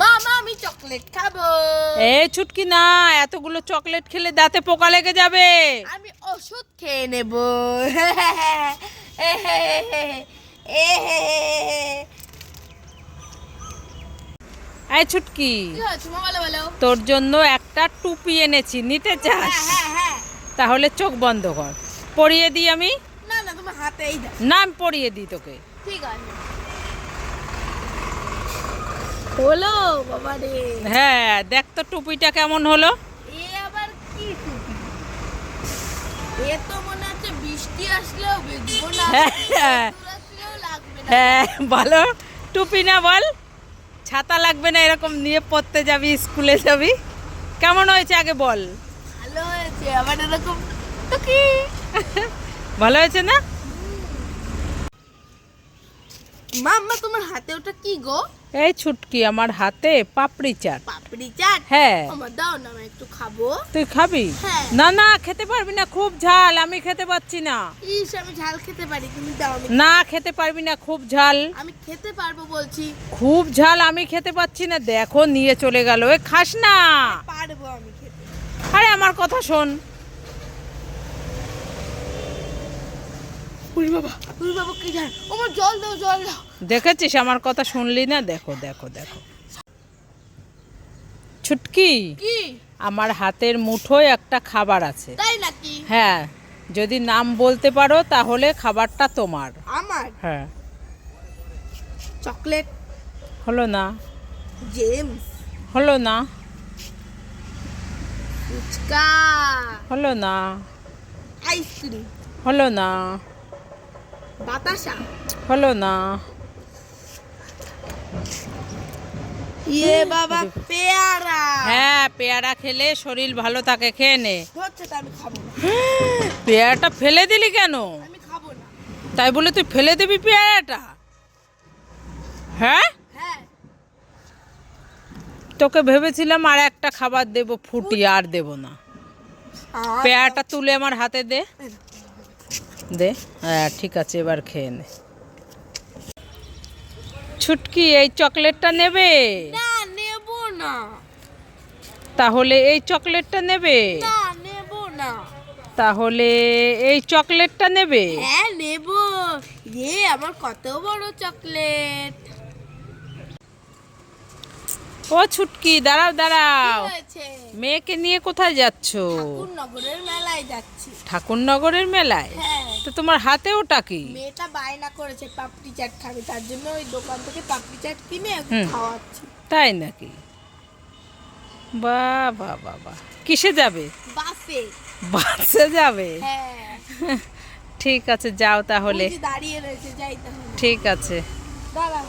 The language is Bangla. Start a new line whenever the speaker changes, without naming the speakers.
মামা আমি চকলেট খাব।
এ ছুটকি না এতগুলো চকলেট খেলে দাঁতে পোকা লেগে যাবে।
আমি ওষুধ খেয়ে নেব।
এই ছুটকি তোর জন্য একটা টুপি এনেছি নিতে চাস?
হ্যাঁ হ্যাঁ হ্যাঁ।
তাহলে চোখ বন্ধ কর। পরিয়ে দিই আমি?
না না তোমার হাতেই
না আমি পরিয়ে দিই তোকে।
ঠিক আছে। হলো বাবা রে।
হ্যাঁ দেখ তো টুপিটা কেমন হলো।
এ আবার কি টুপি? এ তো মনে হচ্ছে বৃষ্টি আসলেও ভিজবো না
হ্যাঁ, হ্যাঁ।
না।
হ্যাঁ ভালো টুপি না বল। ছাতা লাগবে না এরকম নিয়ে পড়তে যাবি স্কুলে যাবি। কেমন হয়েছে আগে বল।
ভালো হয়েছে আবার এরকম তো কি
ভালো হয়েছে না?
মাম্মা তোমার হাতে ওটা কি গো?
এই ছুটকি আমার হাতে পাপড়ি চাট।
পাপড়ি চাট?
হ্যাঁ।
আমার দাও না আমি একটু খাব।
তুই খাবি?
হ্যাঁ।
না না খেতে পারবি না খুব ঝাল আমি খেতে পাচ্ছি না।
ইস আমি ঝাল খেতে পারি তুমি দাও
না খেতে পারবি না খুব ঝাল।
আমি খেতে পারব বলছি।
খুব ঝাল আমি খেতে পাচ্ছি না দেখো নিয়ে চলে গেল। এ খাস না।
পারব আমি খেতে।
আরে আমার কথা শোন।
উরি বাবা। উরি বাবা কি জান? আমার জল দাও জল দাও।
দেখেছিস? আমার কথা শুনলি না? দেখো দেখো দেখো। ছুটকি?
কি?
আমার হাতের মুঠোয় একটা খাবার আছে।
তাই নাকি?
হ্যাঁ যদি নাম বলতে পারো তাহলে খাবারটা তোমার।
আমার?
হ্যাঁ।
চকলেট?
হলো না।
জেমস?
হলো না।
ফুচকা?
হলো না।
আইসক্রিম?
হলো না।
বাতাসা?
হলো না।
ইয়ে বাবা পেয়ারা।
হ্যাঁ পেয়ারা খেলে শরীর ভালো থাকে খেয়ে নে।
আমি খাব
পেয়ারাটা ফেলে দিলি কেন?
আমি খাব না।
তাই বলে তুই ফেলে দিবি পেয়ারাটা? হ্যাঁ?
হ্যাঁ।
তোকে ভেবেছিলাম আর একটা খাবার দেব ফুটি আর দেব না। পেয়ারাটা তুলে আমার হাতে দে। দে। হ্যাঁ ঠিক আছে এবার খেয়ে নে। ছুটকি এই চকলেটটা নেবে?
না নেব না।
তাহলে এই চকলেটটা নেবে?
না নেব না।
তাহলে এই চকলেটটা নেবে?
হ্যাঁ নেব। এ আমার কত বড় চকলেট।
ও ছুটকি দাঁড়াও দাঁড়াও। মেয়েকে নিয়ে কোথায় যাচ্ছ?
নগরের মেলায় যাচ্ছি।
ঠাকুরনগরের মেলায়?
হ্যাঁ।
তো তোমার হাতে ওটা কি?
মেয়েটা বায়না করেছে পাপড়ি চাট খাবে তার জন্য ওই দোকান থেকে পাপড়ি চাট কিনে খাওয়াচ্ছি।
তাই নাকি? বা বা বা বা। কিসে যাবে?
বাসে।
বাসে যাবে?
হ্যাঁ।
ঠিক আছে যাও তাহলে।
দাঁড়িয়ে রয়েছে যাই
ঠিক আছে।
দাঁড়াও।